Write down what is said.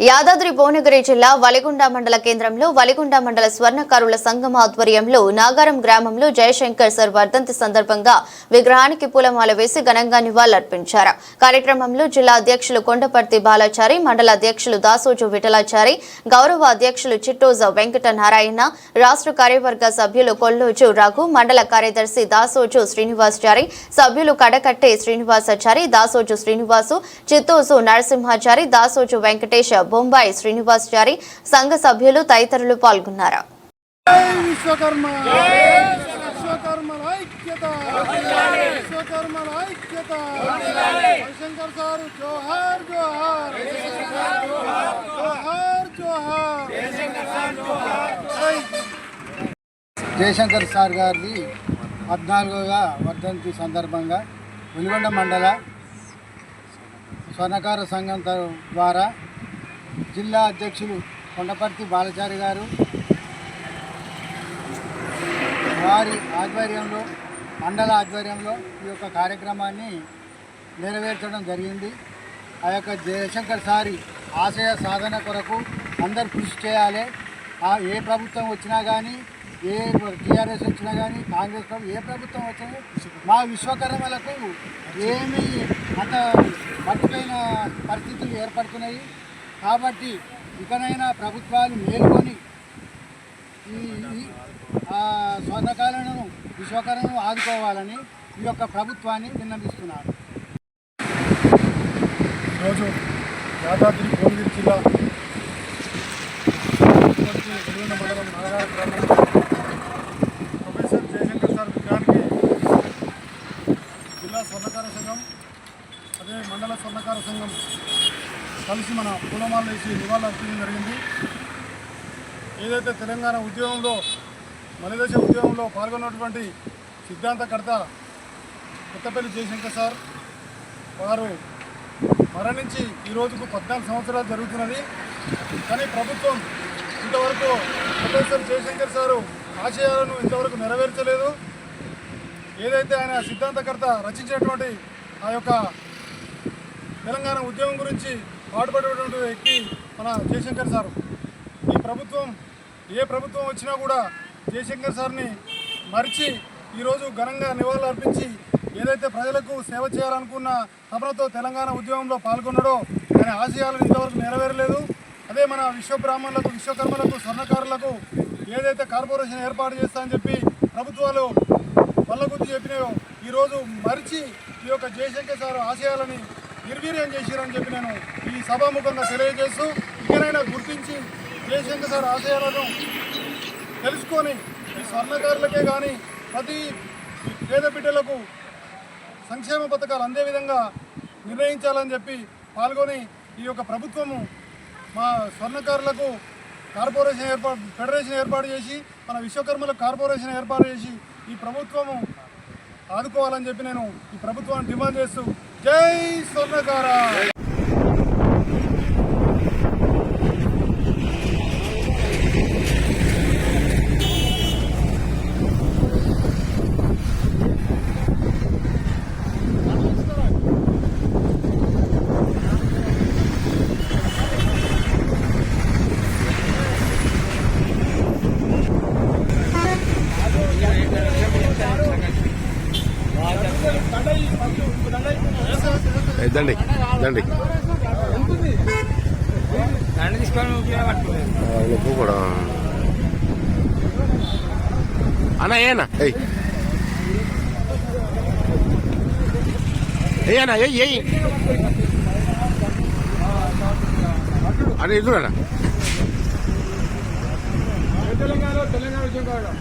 యాదాద్రి భువనగిరి జిల్లా వలిగొండ మండల కేంద్రంలో వలిగొండ మండల స్వర్ణకారుల సంఘం ఆధ్వర్యంలో నాగారం గ్రామంలో జయశంకర్ సార్ వర్ధంతి సందర్భంగా విగ్రహానికి పూలమాల వేసి ఘనంగా నివాళులర్పించారు. కార్యక్రమంలో జిల్లా అధ్యక్షులు కొండపర్తి బాలాచారి మండల అధ్యక్షులు దాసోజు విఠలాచారి గౌరవ అధ్యక్షులు చిట్టోజ వెంకట నారాయణ రాష్ట్ర కార్యవర్గ సభ్యులు కొల్లోజు రఘు మండల కార్యదర్శి దాసోజు శ్రీనివాసాచారి సభ్యులు కడకట్టే శ్రీనివాసాచారి దాసోజు శ్రీనివాసు చిత్తోజు నరసింహాచారి దాసోజు వెంకటేశ్ బొంబాయి శ్రీనివాసాచారి సంఘ సభ్యులు తదితరులు పాల్గొన్నారు. జై విశ్వకర్మ విశ్వకర్మల ఐక్యత విశ్వకర్మల ఐక్యత. శంకర్ సారు జోహార్ జోహార్. జోహార్ జోహార్. జై. జయశంకర్ సార్ గారిది పద్నాలుగవ వర్ధంతి సందర్భంగా వెలుగొండ మండల స్వర్ణకార సంఘం ద్వారా జిల్లా అధ్యక్షులు కొండపర్తి బాలచారి గారు. వారి ఆధ్వర్యంలో మండల ఆధ్వర్యంలో ఈ యొక్క కార్యక్రమాన్ని నెరవేర్చడం జరిగింది. ఆ యొక్క జయశంకర్ సారి ఆశయ సాధన కొరకు అందరు కృషి చేయాలి. ఏ ప్రభుత్వం వచ్చినా కానీ ఏ టీఆర్ఎస్ వచ్చినా కానీ కాంగ్రెస్ ప్రభుత్వం ఏ ప్రభుత్వం వచ్చినా మా విశ్వకర్మలకు ఏమీ అంత మట్టుకైన పరిస్థితులు ఏర్పడుతున్నాయి. కాబట్టి ఇకనైనా ప్రభుత్వాలు మేల్కొని ఈ ఆ స్వర్ణకాలను విశ్వకరణను ఆదుకోవాలని ఈ యొక్క ప్రభుత్వాన్ని విన్నవిస్తున్నారు. ఈరోజు యాదాద్రి భువనగిరి జిల్లా తిరుపతి మండలం నాగార గ్రామంలో ప్రొఫెసర్ జయశంకర్ సార్ విగ్రహానికి జిల్లా స్వర్ణకార సంఘం అదే మండల స్వర్ణకార సంఘం కలిసి మన పూలమాల వేసి నివాళులు అర్పించడం జరిగింది. ఏదైతే తెలంగాణ ఉద్యమంలో మలిదశ ఉద్యమంలో పాల్గొన్నటువంటి సిద్ధాంతకర్త కొత్తపల్లి జయశంకర్ సార్ వారు మరణించి ఈ రోజుకు పద్నాలుగు సంవత్సరాలు జరుగుతున్నది. కానీ ప్రభుత్వం ఇంతవరకు ప్రొఫెసర్ జయశంకర్ సారు ఆశయాలను ఇంతవరకు నెరవేర్చలేదు. ఏదైతే ఆయన సిద్ధాంతకర్త రచించినటువంటి ఆ యొక్క తెలంగాణ ఉద్యమం గురించి పాటుపడేటువంటి వ్యక్తి మన జయశంకర్ సారు. ఈ ప్రభుత్వం ఏ ప్రభుత్వం వచ్చినా కూడా జయశంకర్ సార్ని మరిచి ఈరోజు ఘనంగా నివాళులు అర్పించి ఏదైతే ప్రజలకు సేవ చేయాలనుకున్న తపనతో తెలంగాణ ఉద్యమంలో పాల్గొన్నాడో ఆయన ఆశయాలను ఇంతవరకు నెరవేరలేదు. అదే మన విశ్వబ్రాహ్మణులకు విశ్వకర్మలకు స్వర్ణకారులకు ఏదైతే కార్పొరేషన్ ఏర్పాటు చేస్తా అని చెప్పి ప్రభుత్వాలు వల్లగుద్ది చెప్పినాయో ఈరోజు మరిచి ఈ యొక్క జయశంకర్ సార్ ఆశయాలని నిర్వీర్యం చేసిరని చెప్పి నేను ఈ సభాముఖంగా తెలియజేస్తూ ఇకనైనా గుర్తించి జయశంకర్ సార్ ఆశయాలను తెలుసుకొని ఈ స్వర్ణకారులకే కానీ ప్రతి పేద బిడ్డలకు సంక్షేమ పథకాలు అందే విధంగా నిర్ణయించాలని చెప్పి పాల్గొని ఈ యొక్క ప్రభుత్వము మా స్వర్ణకారులకు కార్పొరేషన్ ఏర్పాటు ఫెడరేషన్ ఏర్పాటు చేసి మన విశ్వకర్మలకు కార్పొరేషన్ ఏర్పాటు చేసి ఈ ప్రభుత్వము ఆదుకోవాలని చెప్పి నేను ఈ ప్రభుత్వాన్ని డిమాండ్ చేస్తూ జై స్వర్ణకార. దండి దండి నువ్వు కూడా అన్న ఏనా ఏయ్ ఏ అన్న ఏయ్ ఏయ్ అని ఎదురన్నా తెలంగాణ తెలంగాణ ఉద్యోగం